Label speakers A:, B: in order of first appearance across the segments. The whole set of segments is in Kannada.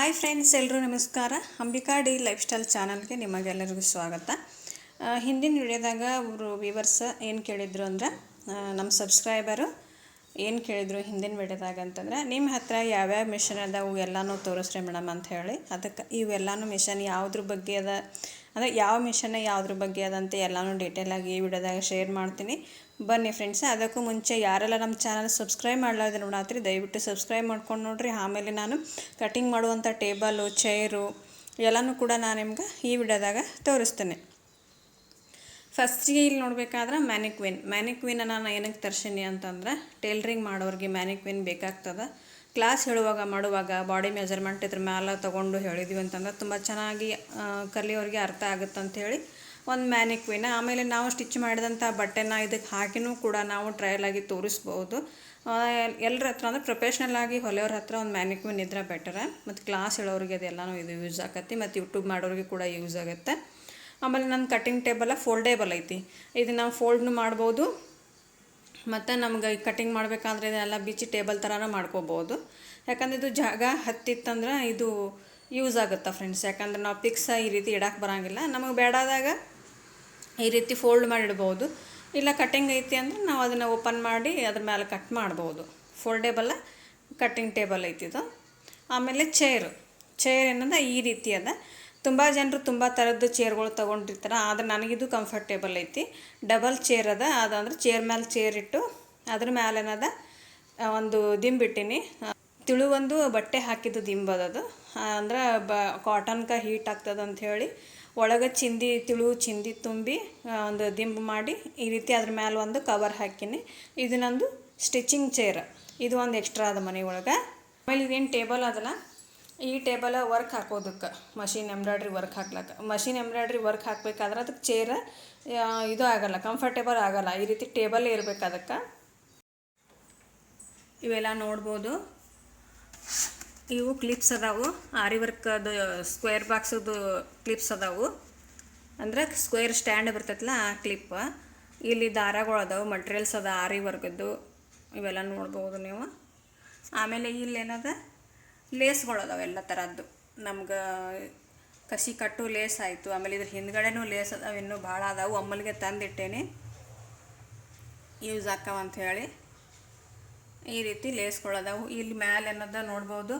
A: ಹಾಯ್ ಫ್ರೆಂಡ್ಸ್ ಎಲ್ಲರೂ ನಮಸ್ಕಾರ. ಅಂಬಿಕಾ ಡಿ ಲೈಫ್ ಸ್ಟೈಲ್ ಚಾನಲ್ಗೆ ನಿಮಗೆಲ್ಲರಿಗೂ ಸ್ವಾಗತ. ಹಿಂದಿನ ವಿಡಿಯೋದಾಗ ಅವರು ವಿವರ್ಸ್ ಏನು ಕೇಳಿದ್ರು ಅಂದ್ರೆ ನಮ್ಮ ಸಬ್ಸ್ಕ್ರೈಬರು ಏನು ಕೇಳಿದ್ರು ಹಿಂದಿನ ವಿಡಿಯೋದಾಗ ಅಂತಂದ್ರೆ ನಿಮ್ಮ ಹತ್ರ ಯಾವ್ಯಾವ ಮಿಷನ್ ಅದಾವು, ಎಲ್ಲಾನು ತೋರಿಸ್ರಿ ಮೇಡಮ್ ಅಂತ ಹೇಳಿ. ಅದಕ್ಕೆ ಇವೆಲ್ಲನೂ ಮಿಷನ್ ಯಾವುದ್ರ ಬಗ್ಗೆ ಅದ, ಅಂದರೆ ಯಾವ ಮಿಷನ್ ಯಾವುದ್ರ ಬಗ್ಗೆ ಅದಂತ ಎಲ್ಲನೂ ಡೀಟೇಲಾಗಿ ಈ ವಿಡಿಯೋದಾಗ ಶೇರ್ ಮಾಡ್ತೀನಿ. ಬನ್ನಿ ಫ್ರೆಂಡ್ಸ್ ಅದಕ್ಕೂ ಮುಂಚೆ ಯಾರೆಲ್ಲ ನಮ್ಮ ಚಾನಲ್ ಸಬ್ಸ್ಕ್ರೈಬ್ ಮಾಡಲಾರ್ದು ನೋಡಾತ್ರಿ, ದಯವಿಟ್ಟು ಸಬ್ಸ್ಕ್ರೈಬ್ ಮಾಡ್ಕೊಂಡು ನೋಡ್ರಿ. ಆಮೇಲೆ ನಾನು ಕಟಿಂಗ್ ಮಾಡುವಂಥ ಟೇಬಲು ಚೇರು ಎಲ್ಲನೂ ಕೂಡ ನಾನು ನಿಮ್ಗೆ ಈ ವಿಡಿಯೋದಾಗ ತೋರಿಸ್ತೇನೆ. ಫಸ್ಟಿಗೆ ಇಲ್ಲಿ ನೋಡಬೇಕಾದ್ರೆ ಮ್ಯಾನಿಕ್ವಿನ್ ಮ್ಯಾನಿಕ್ವಿನ ನಾನು ಏನಕ್ಕೆ ತರ್ಸೀನಿ ಅಂತಂದ್ರೆ ಟೇಲ್ರಿಂಗ್ ಮಾಡೋರಿಗೆ ಮ್ಯಾನಿಕ್ವಿನ್ ಬೇಕಾಗ್ತದೆ. ಕ್ಲಾಸ್ ಹೇಳುವಾಗ, ಮಾಡುವಾಗ ಬಾಡಿ ಮೆಜರ್ಮೆಂಟ್ ಇದ್ರ ಮೇಲೆ ತೊಗೊಂಡು ಹೇಳಿದ್ವಿ ಅಂತಂದ್ರೆ ತುಂಬ ಚೆನ್ನಾಗಿ ಕಲಿಯೋರಿಗೆ ಅರ್ಥ ಆಗುತ್ತೆ ಅಂತ ಹೇಳಿ ಒಂದು ಮ್ಯಾನಿಕ್ವಿನ ಆಮೇಲೆ ನಾವು ಸ್ಟಿಚ್ ಮಾಡಿದಂಥ ಬಟ್ಟೆನ ಇದಕ್ಕೆ ಹಾಕಿನೂ ಕೂಡ ನಾವು ಟ್ರಯಲ್ ಆಗಿ ತೋರಿಸ್ಬೋದು. ಎಲ್ಲರ ಹತ್ರ ಅಂದರೆ ಪ್ರೊಫೆಷ್ನಲ್ ಆಗಿ ಹೊಲೆಯವ್ರ ಹತ್ರ ಒಂದು ಮ್ಯಾನಿಕ್ವಿನ್ ಇದ್ರೆ ಬೆಟರ ಮತ್ತು ಕ್ಲಾಸ್ ಹೇಳೋರಿಗೆ ಅದೆಲ್ಲನೂ ಇದು ಯೂಸ್ ಆಗತ್ತೆ, ಮತ್ತು ಯೂಟ್ಯೂಬ್ ಮಾಡೋರಿಗೆ ಕೂಡ ಯೂಸ್ ಆಗುತ್ತೆ. ಆಮೇಲೆ ನನ್ನ ಕಟ್ಟಿಂಗ್ ಟೇಬಲ ಫೋಲ್ಡೇಬಲ್ ಐತಿ. ಇದು ನಾವು ಫೋಲ್ಡ್ನು ಮಾಡ್ಬೋದು. ಮತ್ತು ನಮ್ಗೆ ಕಟ್ಟಿಂಗ್ ಮಾಡಬೇಕಾದ್ರೆ ಇದೆಲ್ಲ ಬಿಚ್ಚಿ ಟೇಬಲ್ ಥರನೂ ಮಾಡ್ಕೋಬೋದು. ಯಾಕಂದ್ರೆ ಇದು ಜಾಗ ಹತ್ತಿತ್ತಂದ್ರೆ ಇದು ಯೂಸ್ ಆಗುತ್ತೆ ಫ್ರೆಂಡ್ಸ್ ಯಾಕಂದ್ರೆ ನಾವು ಪಿಕ್ಸ ಈ ರೀತಿ ಇಡಕ್ಕೆ ಬರೋಂಗಿಲ್ಲ. ನಮಗೆ ಬೇಡಾದಾಗ ಈ ರೀತಿ ಫೋಲ್ಡ್ ಮಾಡಿಡ್ಬೋದು. ಇಲ್ಲ ಕಟ್ಟಿಂಗ್ ಐತಿ ಅಂದ್ರೆ ನಾವು ಅದನ್ನು ಓಪನ್ ಮಾಡಿ ಅದ್ರ ಮೇಲೆ ಕಟ್ ಮಾಡ್ಬೋದು. ಫೋಲ್ಡೇಬಲ್ಲ ಕಟ್ಟಿಂಗ್ ಟೇಬಲ್ ಐತಿ ಇದು. ಆಮೇಲೆ ಚೇರು ಚೇರ್ ಏನಂದ್ರೆ ಈ ರೀತಿ ಅದ. ತುಂಬ ಜನರು ತುಂಬ ಥರದ್ದು ಚೇರ್ಗಳು ತೊಗೊಂಡಿರ್ತಾರೆ, ಆದ್ರೆ ನನಗಿದು ಕಂಫರ್ಟೇಬಲ್ ಐತಿ. ಡಬಲ್ ಚೇರ್ ಅದ, ಅದಂದ್ರೆ ಚೇರ್ ಮೇಲೆ ಚೇರ್ ಇಟ್ಟು ಅದ್ರ ಮ್ಯಾಲೇನದ ಒಂದು ದಿಂಬಿಟ್ಟಿನಿ. ತಿಳು ಒಂದು ಬಟ್ಟೆ ಹಾಕಿದ್ದು ದಿಂಬದದು ಅಂದ್ರೆ ಬ ಕಾಟನ್ಗೆ ಹೀಟ್ ಆಗ್ತದೆ ಅಂತ ಹೇಳಿ ಒಳಗೆ ಚಿಂದಿ, ತಿಳು ಚಿಂದಿ ತುಂಬಿ ಒಂದು ದಿಂಬು ಮಾಡಿ ಈ ರೀತಿ ಅದ್ರ ಮೇಲೆ ಒಂದು ಕವರ್ ಹಾಕಿನಿ. ಇದು ನಂದು ಸ್ಟಿಚಿಂಗ್ ಚೇರ್ ಇದು ಒಂದು ಎಕ್ಸ್ಟ್ರಾ ಅದ ಮನೆ ಒಳಗೆ. ಆಮೇಲೆ ಇದೇನು ಟೇಬಲ್ ಅದಲ್ಲ ಈ ಟೇಬಲ ವರ್ಕ್ ಹಾಕೋದಕ್ಕೆ ಮಷಿನ್ ಎಂಬ್ರಾಯ್ಡ್ರಿ ವರ್ಕ್ ಹಾಕ್ಲಕ್ಕ. ಮಷಿನ್ ಎಂಬ್ರಾಯ್ಡ್ರಿ ವರ್ಕ್ ಹಾಕ್ಬೇಕಾದ್ರೆ ಅದಕ್ಕೆ ಚೇರ ಇದು ಆಗಲ್ಲ ಕಂಫರ್ಟೇಬಲ್ ಆಗಲ್ಲ. ಈ ರೀತಿ ಟೇಬಲ್ ಇರಬೇಕು ಅದಕ್ಕೆ. ಇವೆಲ್ಲ ನೋಡ್ಬೋದು. ಇವು ಕ್ಲಿಪ್ಸ್ ಅದಾವು. ಆರಿ ವರ್ಕದು ಸ್ಕ್ವೇರ್ ಬಾಕ್ಸದು ಕ್ಲಿಪ್ಸ್ ಅದಾವು. ಅಂದ್ರೆ ಸ್ಕ್ವೇರ್ ಸ್ಟ್ಯಾಂಡ್ ಬರ್ತೈತಲ್ಲ ಆ ಕ್ಲಿಪ್ ಇಲ್ಲಿ ದಾರಗಳು ಅದಾವು ಮಟ್ರಿಯಲ್ಸ್ ಅದ ಆರಿ ವರ್ಗದ್ದು ಇವೆಲ್ಲ ನೋಡ್ಬೋದು ನೀವು. ಆಮೇಲೆ ಇಲ್ಲೇನದ? ಲೇಸ್ಗಳು ಅದಾವೆ ಎಲ್ಲ ಥರದ್ದು ನಮ್ಗೆ ಕಸಿ ಕಟ್ಟು ಲೇಸ್ ಆಯಿತು. ಆಮೇಲೆ ಇದ್ರ ಹಿಂದ್ಗಡೆನೂ ಲೇಸ್ ಅದಾವೆ, ಇನ್ನೂ ಭಾಳ ಅದಾವು. ಅಮ್ಮಲ್ಗೆ ತಂದಿಟ್ಟೇನಿ. ಯೂಸ್ ಅಂತ ಹೇಳಿ. ಈ ರೀತಿ ಲೇಸ್ಗಳು ಅದಾವೆ. ಇಲ್ಲಿ ಮ್ಯಾಲೆ ಏನದ ನೋಡ್ಬೋದು.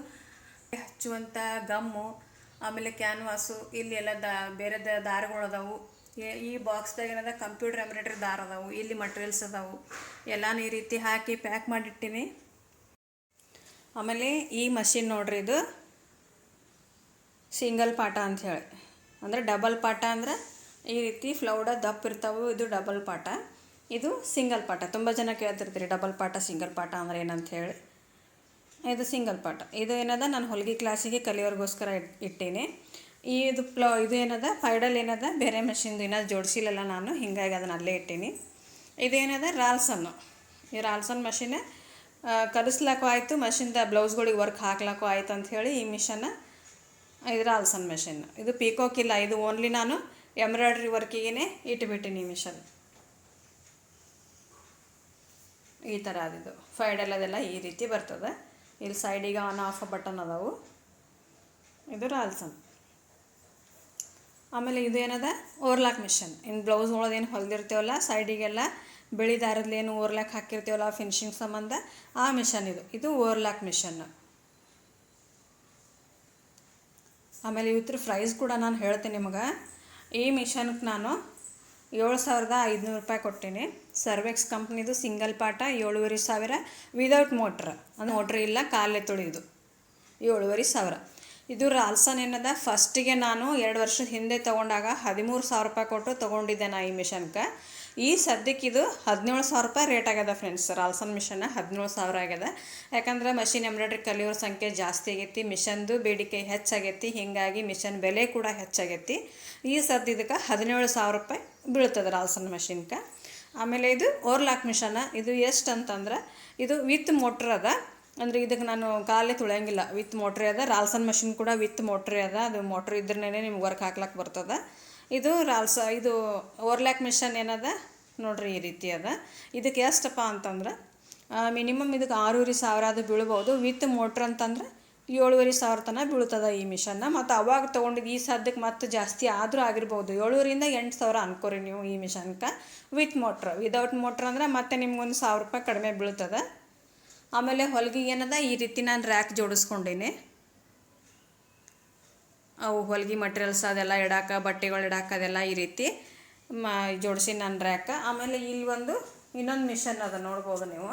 A: ಹಚ್ಚುವಂಥ ಗಮ್ಮು, ಆಮೇಲೆ ಕ್ಯಾನ್ವಾಸು, ಇಲ್ಲಿ ಎಲ್ಲ ದಾ, ಬೇರೆ ದ- ದಾರಗಳು ಅದಾವು. ಏ- ಈ ಬಾಕ್ಸ್ದಾಗ ಏನದ ಕಂಪ್ಯೂಟರ್ ಎಂಬ್ರಾಯ್ಡ್ರಿ ದಾರ ಅದಾವು. ಇಲ್ಲಿ ಮಟೀರಿಯಲ್ಸ್ ಅದಾವು. ಎಲ್ಲಾನು ಈ ರೀತಿ ಹಾಕಿ ಪ್ಯಾಕ್ ಮಾಡಿಟ್ಟಿನಿ. ಆಮೇಲೆ ಈ ಮಷಿನ್ ನೋಡ್ರಿ ಇದು ಸಿಂಗಲ್ ಪಾಟ ಅಂತ ಹೇಳಿ. ಅಂದರೆ ಡಬಲ್ ಪಾಟ ಅಂದ್ರೆ ಈ ರೀತಿ ಫ್ಲೌಡ ದಪ್ಪ ಇರ್ತಾವೆ, ಇದು ಡಬಲ್ ಪಾಟ ಇದು ಸಿಂಗಲ್ ಪಾಟ ತುಂಬ ಜನ ಕೇಳ್ತಿರ್ತೀರಿ, ಡಬಲ್ ಪಾಟ ಸಿಂಗಲ್ ಪಾಟ ಅಂದ್ರೆ ಏನಂತ ಹೇಳಿ. ಇದು ಸಿಂಗಲ್ ಪಾಟ ಇದು ಏನದ, ನಾನು ಹೊಲಿಗೆ ಕ್ಲಾಸಿಗೆ ಕಲಿಯೋರಿಗೋಸ್ಕರ ಇಟ್, ಇಟ್ಟೀನಿ. ಇದು ಪ್ಲ, ಇದು ಏನದ ಫೈಡಲ್ ಏನದ, ಬೇರೆ ಮೆಷಿನ್ದು ಏನಾದ್ರು ಜೋಡಿಸಿಲ್ಲಲ್ಲ ನಾನು, ಹಿಂಗಾಗಿ ಅದನ್ನ ಅಲ್ಲೇ ಇಟ್ಟೀನಿ. ಇದೇನದ ರಾಲ್ಸನ್ನು. ಈ ರಾಲ್ಸನ್ ಮಷಿನ್ ಕಲಿಸ್ಲಾಕು ಆಯಿತು, ಮಷಿನ್ದ ಬ್ಲೌಸ್ಗಳಿಗೆ ವರ್ಕ್ ಹಾಕ್ಲಾಕು ಆಯ್ತು ಹೇಳಿ ಈ ಮಿಷನ್ನ, ಇದರ ಆಲ್ಸನ್ ಮೆಷಿನ್ ಇದು ಪೀಕೋಕಿಲ್ಲ ಇದು ಓನ್ಲಿ ನಾನು ಎಂಬ್ರಾಯ್ಡ್ರಿ ವರ್ಕಿಗೆ ಇಟ್ಬಿಟ್ಟಿನಿ ಈ ಮಿಷನ್. ಈ ಥರ ಅದಿದು. ಫೈಡಲ್ ಅದೆಲ್ಲ ಈ ರೀತಿ ಬರ್ತದೆ. ಇಲ್ಲಿ ಸೈಡಿಗೆ ಆನ್ ಆಫ್ ಬಟನ್ ಅದಾವು. ಇದು ರಾಲ್ಸನ್ ಆಮೇಲೆ ಇದು ಏನದ? ಓರ್ಲಾಕ್ ಮಿಷನ್ ಇನ್ನು ಬ್ಲೌಸ್ ಒಳದೇನು ಹೊಲ್ದಿರ್ತೀವಲ್ಲ ಸೈಡಿಗೆಲ್ಲ ಬಿಳಿ ದಾರದಲ್ಲಿ ಏನು ಓರ್ಲಾಕ್ ಹಾಕಿರ್ತೀವಲ್ಲ ಫಿನಿಶಿಂಗ್ ಸಂಬಂಧ? ಆ ಮಿಷನ್ ಇದು. ಇದು ಓರ್ಲಾಕ್ ಮಿಷನ್ ಆಮೇಲೆ ಇವತ್ತರ ಪ್ರೈಸ್ ಕೂಡ ನಾನು ಹೇಳ್ತೀನಿ ನಿಮಗೆ. ಈ ಮಿಷನ್ಗೆ ನಾನು ಏಳು ಸಾವಿರದ ಐದುನೂರು ರೂಪಾಯಿ ಕೊಟ್ಟೀನಿ. ಸರ್ವೆಕ್ಸ್ ಕಂಪ್ನಿದು ಸಿಂಗಲ್ ಪಾಟ ಏಳುವರೆ ಸಾವಿರ ವಿದೌಟ್ ಮೋಟ್ರ್ ಅದು ಮೋಟ್ರ್ ಇಲ್ಲ ಕಾಲೇ ತೊಳೆಯೋದು. ಏಳುವರೆ ಸಾವಿರ. ಇದು ರಾಲ್ಸನ್ ಏನದ ಫಸ್ಟಿಗೆ ನಾನು ಎರಡು ವರ್ಷದ ಹಿಂದೆ ತೊಗೊಂಡಾಗ ಹದಿಮೂರು ಸಾವಿರ ರೂಪಾಯಿ ಕೊಟ್ಟು ತೊಗೊಂಡಿದ್ದೆ ನಾ ಈ ಮಿಷನ್ಗೆ ಈ ಸದ್ಯಕ್ಕೆ ಇದು ಹದಿನೇಳು ಸಾವಿರ ರೂಪಾಯಿ ರೇಟ್ ಆಗ್ಯದ ಫ್ರೆಂಡ್ಸ್, ರಾಲ್ಸನ್ ಮಿಷನ್ ಹದಿನೇಳು ಸಾವಿರ ಆಗ್ಯದ. ಯಾಕಂದ್ರೆ ಮಷಿನ್ ಎಂಬ್ರಾಯ್ಡ್ರಿ ಕಲಿಯೋರ ಸಂಖ್ಯೆ ಜಾಸ್ತಿ ಆಗೈತಿ, ಮಿಷನ್ದು ಬೇಡಿಕೆ ಹೆಚ್ಚಾಗೈತಿ, ಹೀಗಾಗಿ ಮಿಷನ್ ಬೆಲೆ ಕೂಡ ಹೆಚ್ಚಾಗೈತಿ. ಈ ಸದ್ಯ ಇದಕ್ಕೆ ಹದಿನೇಳು ಸಾವಿರ ರೂಪಾಯಿ ಬೀಳ್ತದೆ ರಾಲ್ಸನ್ ಮಷಿನ್ಗೆ ಆಮೇಲೆ ಇದು ಓರ್ಲಾಕ್ ಮಿಷನ್, ಇದು ಎಷ್ಟು ಅಂತಂದ್ರೆ ಇದು ವಿತ್ ಮೋಟ್ರ್ ಅದ. ಅಂದ್ರೆ ಇದಕ್ಕೆ ನಾನು ಕಾಲೇ ತುಳಿಯಂಗಿಲ್ಲ. ವಿತ್ ಮೋಟ್ರಿ ಅದ. ರಾಲ್ಸನ್ ಮಷಿನ್ ಕೂಡ ವಿತ್ ಮೋಟ್ರಿ ಅದ. ಅದು ಮೋಟ್ರ್ ಇದ್ರೇ ನಿಮ್ಗೆ ವರ್ಕ್ ಹಾಕ್ಲಕ್ಕೆ ಬರ್ತದೆ. ಇದು ರಾಲ್ಸ, ಇದು ಓರ್ಲ್ಯಾಕ್ ಮಿಷನ್ ಏನದ? ನೋಡ್ರಿ ಈ ರೀತಿ ಅದ. ಇದಕ್ಕೆ ಎಷ್ಟಪ್ಪ ಅಂತಂದ್ರೆ ಮಿನಿಮಮ್ ಇದಕ್ಕೆ ಆರೂವರೆ ಸಾವಿರ ಅದು ಬೀಳ್ಬೋದು. ವಿತ್ ಮೋಟ್ರ್ ಅಂತಂದ್ರೆ ಏಳುವರೆ ಸಾವಿರ ತನಕ ಬೀಳ್ತದೆ ಈ ಮಿಷನ್ನ. ಮತ್ತು ಅವಾಗ ತೊಗೊಂಡಿದ್ದು ಈ ಸದ್ಯಕ್ಕೆ ಮತ್ತೆ ಜಾಸ್ತಿ ಆದರೂ ಆಗಿರ್ಬೋದು. ಏಳುವರಿಂದ ಎಂಟು ಸಾವಿರ ಅನ್ಕೋರಿ ನೀವು ಈ ಮಿಷನ್ಕ. With motor. ವಿದೌಟ್ ಮೋಟ್ರ್ ಅಂದ್ರೆ ಮತ್ತೆ ನಿಮ್ಗೊಂದು ಸಾವಿರ ರೂಪಾಯಿ ಕಡಿಮೆ ಬೀಳ್ತದೆ. ಆಮೇಲೆ ಹೊಲಿಗೆ ಏನದ? ಈ ರೀತಿ ನಾನು ರ್ಯಾಕ್ ಜೋಡಿಸ್ಕೊಂಡೇನೆ. ಅವು ಹೊಲಿಗೆ ಮಟೀರಿಯಲ್ಸ್ ಅದೆಲ್ಲ ಇಡಾಕ, ಬಟ್ಟೆಗಳು ಇಡಾಕ ಅದೆಲ್ಲ ಈ ರೀತಿ ಮ, ಜೋಡಿಸಿ ನಾನು ರ್ಯಾಕ ಆಮೇಲೆ ಇಲ್ಲಿ ಒಂದು ಇನ್ನೊಂದು ಮಿಷನ್ ಅದ, ನೋಡ್ಬೋದು ನೀವು.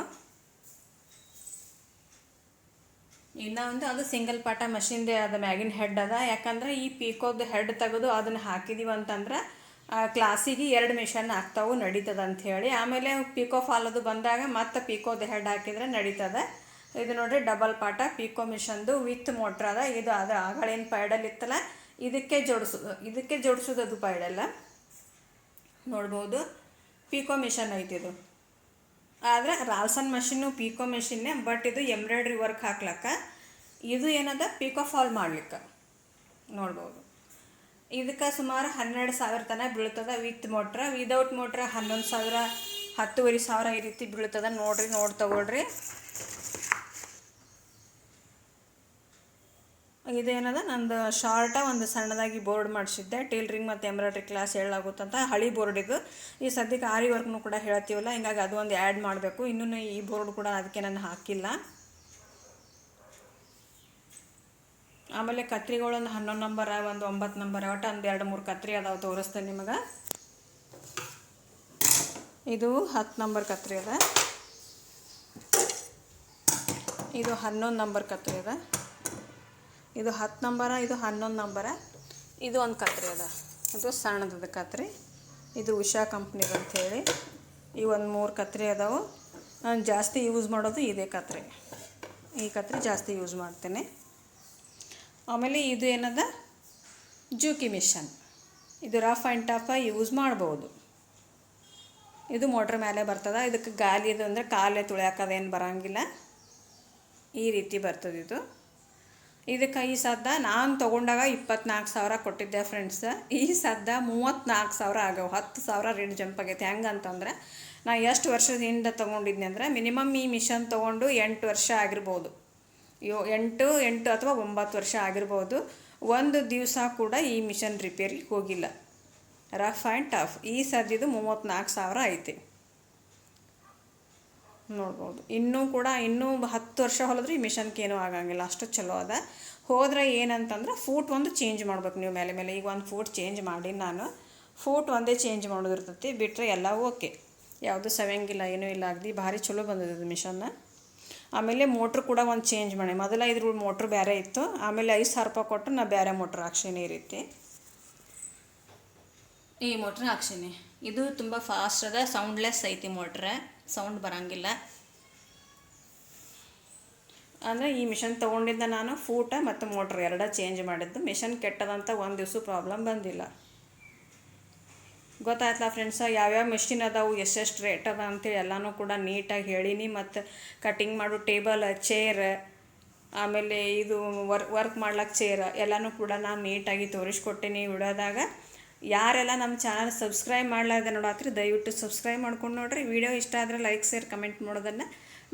A: ಇನ್ನು ಒಂದು ಅದು ಸಿಂಗಲ್ ಪಾಟ ಮಷಿನ್ದೇ ಅದ ಮ್ಯಾಗಿನ ಹೆಡ್ ಅದ. ಯಾಕಂದ್ರೆ ಈ ಪೀಕೋದು ಹೆಡ್ ತೆಗೆದು ಅದನ್ನು ಹಾಕಿದೀವಿ ಅಂತಂದ್ರೆ ಕ್ಲಾಸಿಗೆ ಎರಡು ಮಿಷನ್ ಆಗ್ತಾವು, ನಡೀತದೆ ಅಂತ ಹೇಳಿ ಆಮೇಲೆ ಪಿಕೋ ಫಾಲೋದು ಬಂದಾಗ ಮತ್ತೆ ಪೀಕೋದು ಹೆಡ್ ಹಾಕಿದ್ರೆ ನಡೀತದೆ. ಇದು ನೋಡಿರಿ ಡಬಲ್ ಪಾಟ ಪಿಕೋ ಮಿಷನ್ದು ವಿತ್ ಮೋಟ್ರ್ ಅದ. ಇದು ಅದು ಆಗಳೇನು ಪೈಡಲ್ ಇತ್ತಲ್ಲ ಇದಕ್ಕೆ ಜೋಡಿಸೋದು ಇದಕ್ಕೆ ಜೋಡಿಸೋದು ಅದು ಪೈಡಲ್ಲ ನೋಡ್ಬೋದು. ಪಿಕೋ ಮಿಷನ್ ಐತಿದು ಆದರೆ ರಾಲ್ಸನ್ ಮಷಿನ್ನು ಪಿಕೋ ಮಿಷಿನ್ನೇ ಬಟ್ ಇದು ಎಂಬ್ರಾಯ್ಡ್ರಿ ವರ್ಕ್ ಹಾಕ್ಲಕ್ಕ. ಇದು ಏನದ? ಪಿಕೋ ಫಾಲ್ ಮಾಡ್ಲಿಕ್ಕೆ. ನೋಡ್ಬೋದು. ಇದಕ್ಕೆ ಸುಮಾರು ಹನ್ನೆರಡು ಸಾವಿರ ತನಕ ಬೀಳ್ತದೆ ವಿತ್ ಮೋಟ್ರ್. ವಿದೌಟ್ ಮೋಟ್ರ್ ಹನ್ನೊಂದು ಸಾವಿರ, ಹತ್ತುವರೆ ಸಾವಿರ ಈ ರೀತಿ ಬೀಳ್ತದೆ. ನೋಡ್ರಿ, ನೋಡಿ ತಗೊಳ್ರಿ. ಇದೇನದ? ನಂದು ಶಾರ್ಟ ಒಂದು ಸಣ್ಣದಾಗಿ ಬೋರ್ಡ್ ಮಾಡಿಸಿದ್ದೆ. ಟೇಲ್ರಿಂಗ್ ಮತ್ತು ಎಂಬ್ರಾಯ್ಡ್ರಿ ಕ್ಲಾಸ್ ಹೇಳಾಗುತ್ತಂತ ಹಳಿ ಬೋರ್ಡ್ ಇದು. ಈ ಸದ್ಯಕ್ಕೆ ಆರಿ ವರ್ಕ್ನು ಕೂಡ ಹೇಳ್ತೀವಲ್ಲ, ಹಿಂಗಾಗಿ ಅದು ಒಂದು ಆ್ಯಡ್ ಮಾಡಬೇಕು. ಇನ್ನೂ ಈ ಬೋರ್ಡ್ ಕೂಡ ಅದಕ್ಕೆ ನಾನು ಹಾಕಿಲ್ಲ. ಆಮೇಲೆ ಕತ್ರಿಗಳು ಒಂದು ಹನ್ನೊಂದು ನಂಬರ, ಒಂದು ಒಂಬತ್ತು ನಂಬರ ಒಟ್ಟು ಒಂದು ಎರಡು ಮೂರು ಕತ್ರಿ ಅದಾವೆ ತೋರಿಸ್ತೇನೆ ನಿಮಗೆ. ಇದು ಹತ್ತು ನಂಬರ್ ಕತ್ರಿ ಅದ. ಇದು ಹನ್ನೊಂದು ನಂಬರ್ ಕತ್ರಿ ಅದ. ಇದು ಹತ್ತು ನಂಬರ, ಇದು ಹನ್ನೊಂದು ನಂಬರ, ಇದು ಒಂದು ಕತ್ರಿ ಅದ. ಇದು ಸಣ್ಣದದ ಕತ್ರಿ. ಇದು ಉಷಾ ಕಂಪ್ನಿದು ಅಂಥೇಳಿ ಈ ಒಂದು ಮೂರು ಕತ್ರಿ ಅದಾವು. ನಾನು ಜಾಸ್ತಿ ಯೂಸ್ ಮಾಡೋದು ಇದೇ ಕತ್ರಿ. ಈ ಕತ್ರಿ ಜಾಸ್ತಿ ಯೂಸ್ ಮಾಡ್ತೇನೆ. ಆಮೇಲೆ ಇದು ಏನದ? Juki machine. ಇದು ರಫ್ ಆ್ಯಂಡ್ ಟಫ ಯೂಸ್ ಮಾಡ್ಬೋದು. ಇದು ಮೋಟ್ರ್ ಮೇಲೆ ಬರ್ತದೆ. ಇದಕ್ಕೆ ಗಾಲಿ ಇದು ಅಂದರೆ ಕಾಲೇ ತುಳಿಯಾಕದೇನು ಬರೋಂಗಿಲ್ಲ. ಈ ರೀತಿ ಬರ್ತದೆ ಇದು. ಇದಕ್ಕೆ ಈ ಸದ್ದ ನಾನು ತೊಗೊಂಡಾಗ ಇಪ್ಪತ್ನಾಲ್ಕು ಸಾವಿರ ಕೊಟ್ಟಿದ್ದೆ ಫ್ರೆಂಡ್ಸ್ ಈ ಸದ್ದ ಮೂವತ್ತ್ನಾಲ್ಕು ಸಾವಿರ ಆಗ್ಯಾವ ಹತ್ತು ಸಾವಿರ ರೇಟ್ ಜಂಪ್ ಆಗೈತೆ. ಹೆಂಗೆ ಅಂತಂದ್ರೆ ನಾ ಎಷ್ಟು ವರ್ಷದಿಂದ ತೊಗೊಂಡಿದ್ನಿ ಅಂದ್ರೆ ಮಿನಿಮಮ್ ಈ ಮಿಷನ್ ತೊಗೊಂಡು ಎಂಟು ವರ್ಷ ಆಗಿರ್ಬೋದು. ಯೋ, ಎಂಟು ಎಂಟು ಅಥವಾ ಒಂಬತ್ತು ವರ್ಷ ಆಗಿರ್ಬೋದು. ಒಂದು ದಿವಸ ಕೂಡ ಈ ಮಿಷನ್ ರಿಪೇರಿ ಹೋಗಿಲ್ಲ. ರಫ್ ಆ್ಯಂಡ್ ಟಫ್ ಈ ಸದ್ಯದು ಮೂವತ್ತ್ನಾಲ್ಕು ಸಾವಿರ ಐತಿ. ನೋಡ್ಬೋದು. ಇನ್ನೂ ಕೂಡ, ಇನ್ನೂ ಹತ್ತು ವರ್ಷ ಹೊಲಿದ್ರೆ ಈ ಮಿಷನ್ಗೆ ಏನೂ ಆಗಂಗಿಲ್ಲ. ಅಷ್ಟು ಚಲೋ ಅದ. ಹೋದ್ರೆ ಏನಂತಂದ್ರೆ ಫೂಟ್ ಒಂದು ಚೇಂಜ್ ಮಾಡ್ಬೇಕು ನೀವು ಮೇಲೆ ಮೇಲೆ. ಈಗ ಒಂದು ಫೂಟ್ ಚೇಂಜ್ ಮಾಡಿ ನಾನು. ಫೂಟ್ ಒಂದೇ ಚೇಂಜ್ ಮಾಡೋದಿರ್ತೈತಿ. ಬಿಟ್ಟರೆ ಎಲ್ಲ ಓಕೆ. ಯಾವುದು ಸವೆಂಗಿಲ್ಲ, ಏನೂ ಇಲ್ಲ. ಆಗ್ದಿ ಭಾರಿ ಚಲೋ ಬಂದಿದೆ ಮಿಷನ್ನ. ಆಮೇಲೆ ಮೋಟ್ರ್ ಕೂಡ ಒಂದು ಚೇಂಜ್ ಮಾಡಿ. ಮೊದಲ ಇದ್ರ ಮೋಟ್ರ್ ಬೇರೆ ಇತ್ತು. ಆಮೇಲೆ ಐದು ಸಾವಿರ ರೂಪಾಯಿ ಕೊಟ್ಟು ನಾ ಬೇರೆ ಮೋಟ್ರ್ ಹಾಕ್ಸೀನಿ ಈ ರೀತಿ. ಈ ಮೋಟ್ರ್ ಹಾಕ್ಸೀನಿ. ಇದು ತುಂಬ ಫಾಸ್ಟ್ ಅದ ಸೌಂಡ್ಲೆಸ್ ಐತಿ ಮೋಟ್ರ್. ಸೌಂಡ್ ಬರಂಗಿಲ್ಲ. ಅಂದರೆ ಈ ಮಿಷನ್ ತೊಗೊಂಡಿದ್ದ ನಾನು ಫೂಟ ಮತ್ತು ಮೋಟ್ರ್ ಎರಡ ಚೇಂಜ್ ಮಾಡಿದ್ದು. ಮಿಷನ್ ಕೆಟ್ಟದಂತ ಒಂದು ದಿವಸ ಪ್ರಾಬ್ಲಮ್ ಬಂದಿಲ್ಲ. ಗೊತ್ತಾಯ್ತಲ್ಲ ಫ್ರೆಂಡ್ಸ ಯಾವ್ಯಾವ ಮೆಷಿನ್ ಅದಾವು, ಎಷ್ಟೆಷ್ಟು ರೇಟ್ ಅದ ಅಂತೇಳಿ ಎಲ್ಲನೂ ಕೂಡ ನೀಟಾಗಿ ಹೇಳೀನಿ ಮತ್ತು ಕಟಿಂಗ್ ಮಾಡೋ ಟೇಬಲ್ ಚೇರ್ ಆಮೇಲೆ ಇದು ವರ್ಕ್ ವರ್ಕ್ ಮಾಡ್ಲಿಕ್ಕೆ ಚೇರ್ ಎಲ್ಲನೂ ಕೂಡ ನಾನು ನೀಟಾಗಿ ತೋರಿಸ್ಕೊಟ್ಟೀನಿ ವಿಡಿಯೋದಾಗ. ಯಾರೆಲ್ಲ ನಮ್ಮ ಚಾನಲ್ ಸಬ್ಸ್ಕ್ರೈಬ್ ಮಾಡ್ಲಾರ್ದೆ ನೋಡತ್ರಿ, ದಯವಿಟ್ಟು ಸಬ್ಸ್ಕ್ರೈಬ್ ಮಾಡ್ಕೊಂಡು ನೋಡ್ರಿ. ವಿಡಿಯೋ ಇಷ್ಟ ಆದರೆ ಲೈಕ್ ಶೇರ್ ಕಮೆಂಟ್ ಮಾಡೋದನ್ನು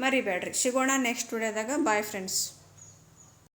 A: ಮರಿಬೇಡ್ರಿ. ಸಿಗೋಣ ನೆಕ್ಸ್ಟ್ ವಿಡಿಯೋದಾಗ. Bye friends